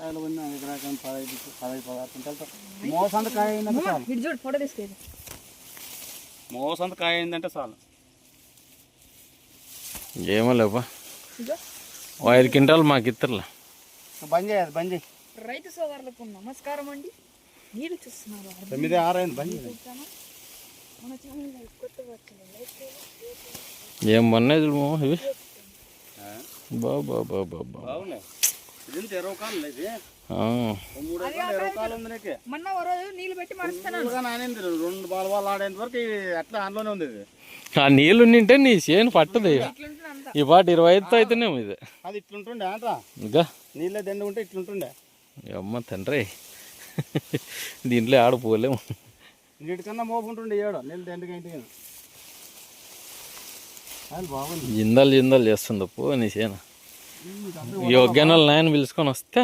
కాయలు ఉన్న ఎకరాకం పదహైదు పదహైదు పదహారు క్వింటాలు మోసంత కాయ అయిందంటే చాలు. ఇటు చూడు ఫోటో తీసుకెళ్ళి మోసంత కాయ అయిందంటే చాలు. ఏమో లేపా ఓ ఐదు క్వింటాలు మాకు ఇద్దరులే బంద్ చేయాలి బంద్ చేయి. రైతు సోదరులకు నమస్కారం అండి. మీరు చూస్తున్నారు తొమ్మిది ఆరు అయింది బంద్. ఏం పన్నాయి చూడు ఇవి? బా బా బా ఇది? ఇరవై మూడు ఇరవై ఉంది నీకు. మొన్న ఓ రోజు నీళ్ళు పెట్టి నానింది రెండు బాల్ బాల్ ఆడేంత వరకు అట్లా అందులోనే ఉంది ఇది. ఆ నీళ్ళు నింటే నీ చేను పట్టదు ఈ పాట ఇరవై ఐదుతో అయితేనేమో ఇది. అది ఇట్లుంటుండే ఆట ఇంకా. నీళ్ళే దండ ఉంటే ఇట్లుంటుండే. అమ్మ తండ్రి. దీంట్లో ఆడపోలేము నీటికన్నా మోపు ఉంటుండే ఏడు నీళ్ళు అది బాగుంది. జిందాలు జిందాలు చేస్తుంది పో నీ చేను. యోగ్యనల్ ఒగ్గనాలు నాయన పిలుచుకొని వస్తే